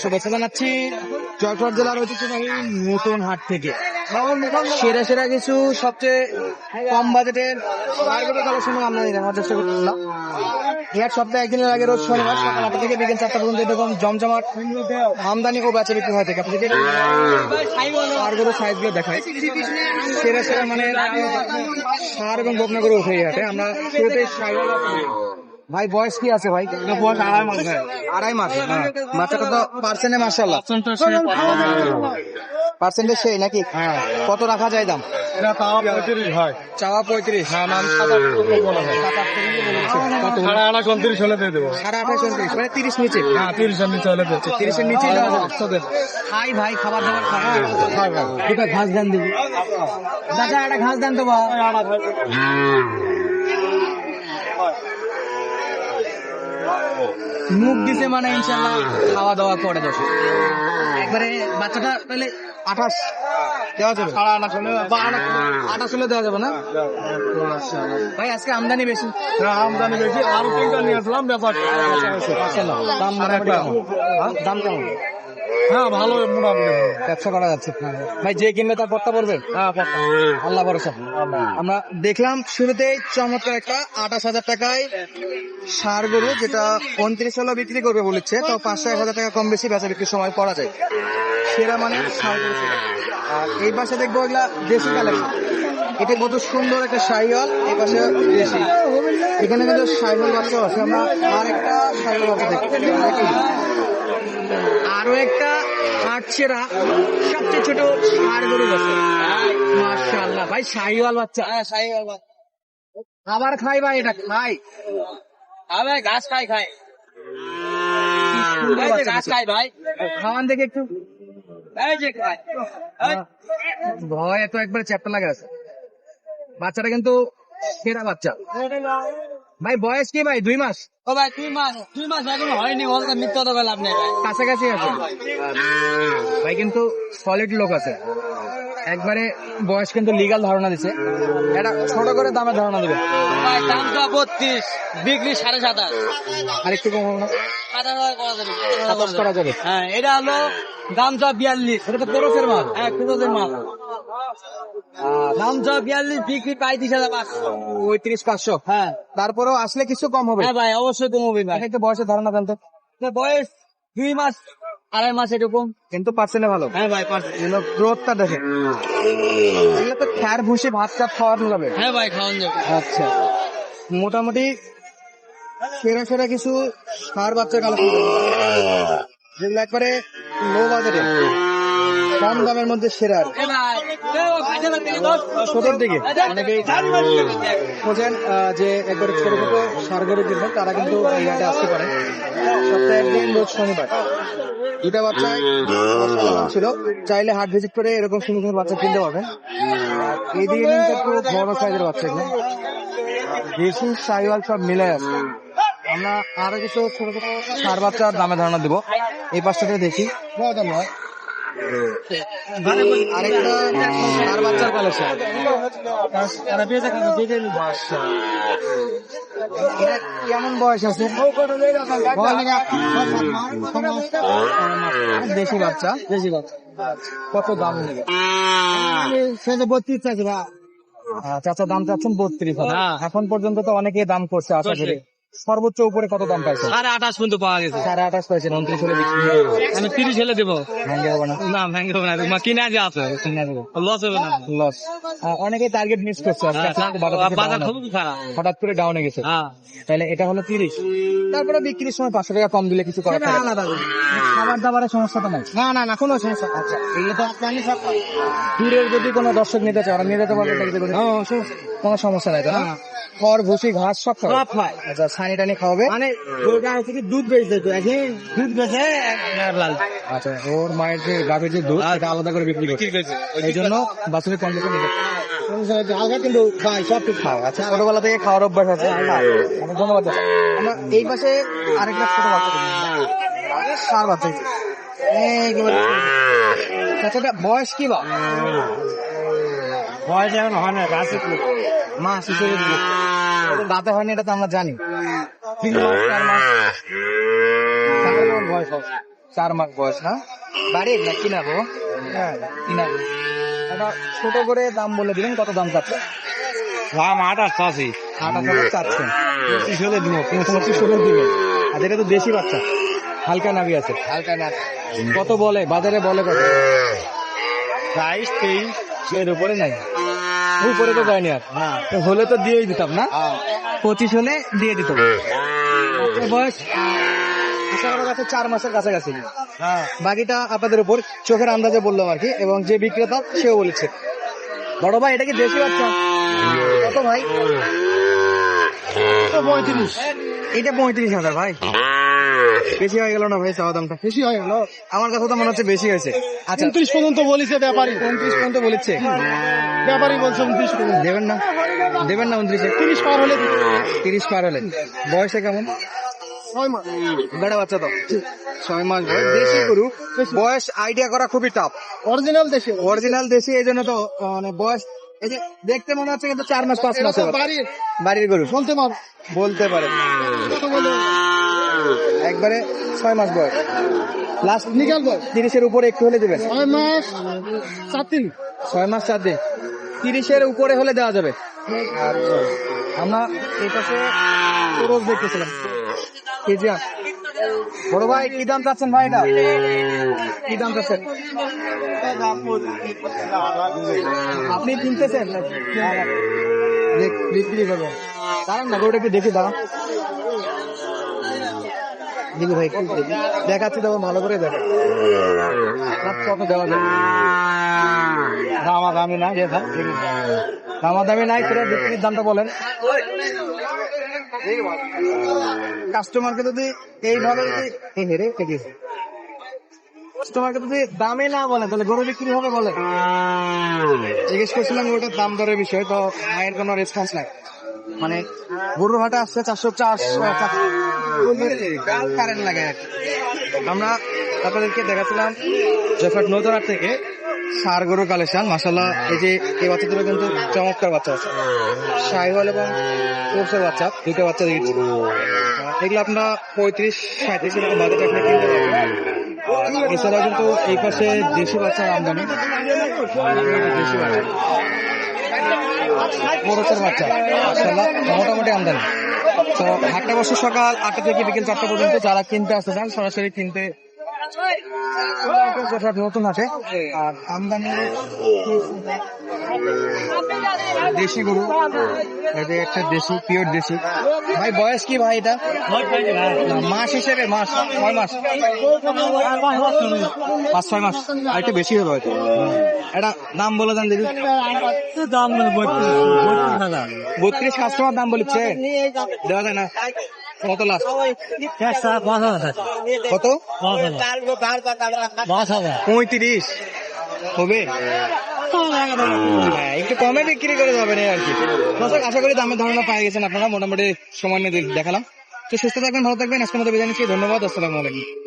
শুভেচ্ছা জানাচ্ছি জয়পুর জেলার ঐতিহ্যবাহী নতুন হাট থেকে। সেরা সেরা কিছু সবচেয়ে কম বাজেটের মার্কেটের আমরা চেষ্টা করছিলাম সপ্তাহে একদিনের আগে রোজ শনিবার সকাল থেকে বিকেল চারটা পর্যন্ত এরকম জমজমাট আমদানি ও বেচা বিক্রি হয়ে থাকে। আপনাদেরকে সারগুলো সাইজগুলো দেখায় সেরা সেরা মানে সার এবং বকনাগুলো উঠে এই হাটে। আমরা সাইকেল ভাই বয়স কি আছে ভাই? বয়স আড়াই মাস আড়াই মাস হ্যাঁ। বাচ্চাটা তো পার্সেন্টে মার্শাল্লাহ পার্সেন্টে সেই নাকি? কত রাখা যায় দাম? চাওয়া পঁয়ত্রিশ হ্যাঁ নাম সাত আট উনত্রিশ হলে দিয়ে দেবো। সাড়ে আঠাশ উনত্রিশ। মানে তিরিশ নিচে? হ্যাঁ তিরিশের নিচে হলে দিয়ে দেবো। তিরিশের নিচে খাই ভাই খাবার দাবার খাই দুটো ঘাস দেন দিবি। দাদা একটা ঘাস দেন তো ভাই। মুখ দিছে মানে ইনশাল্লাহ খাওয়া দাওয়া করে দোষ একবারে বাচ্চাটা তাহলে আঠাশ দেওয়া যাবে? সাড়ে আঠাশ হলে বা আঠাশ হলে দেওয়া যাবে না? ভাই আজকে আমদানি বেশি। হ্যাঁ, আমদানি বেশি। আরও তিনটা নিয়ে আসলাম ব্যাপার। দাম কেমন? হ্যাঁ? দাম কেমন? হ্যাঁ ভালো মোটামুটি। ব্যবসা করা যাচ্ছে। ভাই যে কিনবে তার পত্তা পড়বে? হ্যাঁ পক্কা। আল্লাহ ভরসা। আমরা দেখলাম শুরুতেই চমৎকার একটা আঠাশ হাজার টাকায় সার গরু যেটা পঁয়ত্রিশ হলো বিক্রি করবে বলেছে তো পাঁচশো এক হাজার টাকা কম বেশি বেচা বিক্রির সময় পড়া যায়। সেরা মানে সার গরু আর এই পাশে দেখব এগুলা দেশি কালেকশন। এটা কত সুন্দর একটা সাইওয়াল এই পাশে দেশি। এখানে কিন্তু সাইওয়াল বাচ্চা আছে। আমরা আর একটা সাইওয়াল বাচ্চা দেখি। আরও একটা হাটছেরা সবচেয়ে ছোট সার গরু আছে মাশাআল্লাহ ভাই শাহিওয়াল বাচ্চা হ্যাঁ শাহিওয়াল আবার খাই ভাই এটা খাই। আবে ঘাস খাই খাই। ঘাস খাই ভাই। খাওয়ান দেখে একটু। এই যে খাই। এই, ভয় এত একবার চ্যাপ্টা লাগে আছে। বাচ্চাটা কিন্তু সেরা বাচ্চা। ভাই বয়স কি ভাই? দুই মাস? ও ভাই দুই মাস। দুই মাস এখনও হয়নি বলতে মিথ্যা তো লাভ নেই ভাই। কাছাকাছি আছে। ভাই কিন্তু সলিড লোক আছে। একবারে বয়স কিন্তু লিগাল ধারণা দিছে। এটা ছোট করে দামে ধারণা দিবে। ভাই দাম তো বত্রিশ বিক্রি সাড়ে সাতাশ। আর একটু কম হবে না? সাতাশ করা যাবে হ্যাঁ এটা হলো দাম চা বিয়াল্লিশ। এটা তো কোরসের মাল। হ্যাঁ কুড়োদের মাল। দাম চা বিয়াল্লিশ বিক্রি পঁয়ত্রিশ হাজার পাঁচশো। পঁয়ত্রিশ পাঁচশো। হ্যাঁ তারপরেও আসলে কিছু কম হবে। হ্যাঁ ভাই অবশ্যই কমবে ভাই। এক একটা বয়সের ধারণা দেন তো। তো বয়স দুই মাস আড়াই মাস এরকম। কিন্তু পার্সেন্টে ভালো। হ্যাঁ ভাই পারছে গ্রোথটা দেখে। এগুলো তো খ্যার ভুসি ভাত চাপ খাওয়ানো যাবে। হ্যাঁ ভাই খাওয়ান যাবে। আচ্ছা। মোটামুটি সেরা সেরা কিছু সার বাচ্চা কালেকশন। যেগুলো একবারে লো বাজারে কম দামের মধ্যে সেরা? ছোটোর দিকে অনেকেই খোঁজেন যে একবারে ছোট ছোট সার গরু কিনবেন তারা কিন্তু এই হাটে আসতে পারে। সপ্তাহে একদিন রোজ শনিবার। দুটা বাচ্চা ছিল। চাইলে হাট ভিজিট করে এরকম সুন্দর সুন্দর বাচ্চা কিনতে পারবেন। আর এই দিকে কিন্তু একটু বড় সাইজের বাচ্চা এগুলো। দেশি সাইওয়াল সব মিলে আছে। আমরা আরও কিছু ছোট ছোট সার বাচ্চার দামে ধারণা দিব। এই পাশটাতে দেখি। আরেকটা সার বাচ্চার কালেকশন এটা কেমন বয়স আছে? দেশি বাচ্চা। দেশি বাচ্চা। কত দাম নেবে? বত্রিশ চাচা দাম চাচ্ছেন বত্রিশ এখন পর্যন্ত তো অনেকে দাম করছে আশা করি। সর্বোচ্চ উপরে কত দাম পাইছে? সাড়ে আঠাশ পর্যন্ত পাওয়া গেছে। সাড়ে আঠাশ পাইছেন উনত্রিশ হলে বিক্রি আমি তিরিশ হলে দেবো। ভেঙে হবে না। না ভেঙে হবে না। কিনে আজ আছে। লস হবে না। লস অনেকে টার্গেট মিস করছে। বাজার খারাপ। হঠাৎ করে ডাউনে গেছে। হ্যাঁ। তাহলে এটা হলো তিরিশ। তারপরে বিক্রির সময় পাঁচশো টাকা কম দিলে কিছু থাকে খাবার দাবারের সমস্যা তো নাই। না না না কোনো সমস্যা আচ্ছা এগুলো তো আপনি সব দূরের যদি কোনো দর্শক নিতে চায় ওরা নিয়ে যেতে পারবে। কোনো- কোনো সমস্যা নাই তো না? খড় ভুসি ঘাস সব সব খায়। আচ্ছা ছানি টানি খাওয়াবে? মানে গরুটা হচ্ছে কি দুধ বেচতে তো এখন দুধ বেচে লাল। আচ্ছা ওর মায়ের যে গাভীর যে দুধ সেটা আলাদা করে বিক্রি করছে। এই জন্য কন্ডিশন হালকা কিন্তু সব খাওয়া আচ্ছা ছোটবেলা থেকে খাওয়ার অভ্যাস আছে। ধন্যবাদ। আমরা এই পাশে আরেকটা ছোট বাচ্চা সার বাচ্চা এই যে। এইগুলো আচ্ছা এটা বয়স কি বা? বয়স এখন হয় না দাঁতে হয়নি এটা তো আমরা জানি। মাস চার মাস বয়স হবে। চার মাস বয়স না বাড়ির না কিনা গো? হ্যাঁ। কিনা একটা ছোট করে দাম বলে দিলেন কত দাম চাচ্ছে? দাম আঠাশ চাষি আঠাশ হাজার চাচ্ছেন পঁচিশ হলে দিব পঁচিশ হলে দিবেন। আর এটা তো দেশি বাচ্চা। হালকা নাবি আছে। হালকা না কত বলে? বাজারে বলে কত? বাইশ তেইশ। এর উপরে নাই। উপরে তো যায়নি আর। তো হলে তো দিয়েই দিতাম না? পঁচিশ হলে দিয়ে দিত। তো বয়স আশা করা কাছে চার মাসের কাছাকাছি। হ্যাঁ বাকিটা আপনাদের উপর চোখের আন্দাজে বললাম আর কি এবং যে বিক্রেতা সেও বলেছে। বড় ভাই এটা কি দেশি বাচ্চা? কত ভাই? পঁয়ত্রিশ এটা পঁয়ত্রিশ হাজার ভাই। বেশি হয়ে গেল না ভাই চাওয়া দামটা? বেশি হয়ে গেল? আমার কাছে তো মনে হচ্ছে বেশি হয়েছে। আচ্ছা উনত্রিশ পর্যন্ত বলিছে ব্যাপারী। উনত্রিশ পর্যন্ত বলেছে? ব্যাপারী বলছে উনত্রিশ পর্যন্ত। দেবেন না? দেবেন না উনত্রিশে? তিরিশ পার হলে তিরিশ পার হলে। বয়সে কেমন? ছয় মাস। বেড়া বাচ্চা তো। ছয় মাস বয়স। দেশি গরু। বয়স আইডিয়া করা খুবই টাফ অরিজিনাল দেশে অরিজিনাল দেশি এই জন্য তো মানে বয়স এই যে দেখতে মনে হচ্ছে কিন্তু চার মাস পাঁচ মাস হবে। বাড়ির। বাড়ির গরু। বলতে পার। বলতে পারে। একবারে ছয় মাস বয়স। লাস্ট নিকাল বল তিরিশের উপরে একটু হলে দেবেন। ছয় মাস সাত দিন। ছয় মাস চার দিন। তিরিশের উপরে হলে দেওয়া যাবে। আমরা এই পাশে খরচ দেখতেছিলাম। কেজিয়া বড় ভাই কি দাম চাচ্ছেন ভাই এটা কি দাম চাচ্ছেন? আপনি কিনতেছেন? দেখ- বিক্রি করবেন দাঁড়ান না গরুটা একটু দেখি দাঁড়ান। দেখি ভাই দেখাচ্ছি দেবো ভালো করে দেখো। কত দেওয়া যাবে দামা দামি না যে দামা দামি নাই করে বিক্রির দামটা বলেন। কাস্টমারকে যদি এইভাবে যদি হেরে কেটে কাস্টমারকে যদি দামে না বলে, তাহলে গরু বিক্রি হবে বলে। জিজ্ঞেস করছিলাম ওটার দাম দরের বিষয়, তো মায়ের কোনো রেসপন্স নাই। মানে গরুর হাটে আসছে চারশো চারশো আমরা আপনাদেরকে দেখাচ্ছিলাম জফাট নজরার থেকে সার গরু কালেকশন। মাসাল্লাহ এই যে এই বাচ্চাগুলো কিন্তু চমৎকার বাচ্চা আছে। সাইওয়াল এবং কোর্সের বাচ্চা দুটো বাচ্চা দিয়েছি এগুলো আপনারা পঁয়ত্রিশ সাঁত্রিশ এরকম বাজেট আপনি কিনতে পারবেন। এছাড়া কিন্তু এই পাশে দেশি বাচ্চার আমদানি। দেশি বাচ্চা। বাচ্চা, মাশাআল্লাহ, মোটামুটি আমদানি। তো একটা বছর সকাল আটটা থেকে বিকেল চারটা পর্যন্ত যারা কিনতে আসতে চান, সরাসরি কিনতে কোথাও নতুন আছে আর আমদানি দেশি গরু এটা একটা দেশি পিওর দেশি। ভাই বয়স কি ভাই এটা? মাস হিসেবে মাস ছয় মাস। পাঁচ ছয় মাস। আর একটু বেশি হবে হয়তো। এটা দাম বলে দেন দেখি দাম বত্রিশ কাস্টমার দাম বলেছে। দেওয়া যায় না। কত পঁয়ত্রিশ। হবে? হ্যাঁ, একটু কমে বিক্রি করে যাবেন আর কি। আশা করি দামের ধারণা পাই গেছেন আপনারা। মোটামুটি সময় নিয়ে দেখালাম। তো সুস্থ থাকবেন ভালো থাকবেন। আজকের মতো বিদায় নিচ্ছি। ধন্যবাদ আসসালামু আলাইকুম।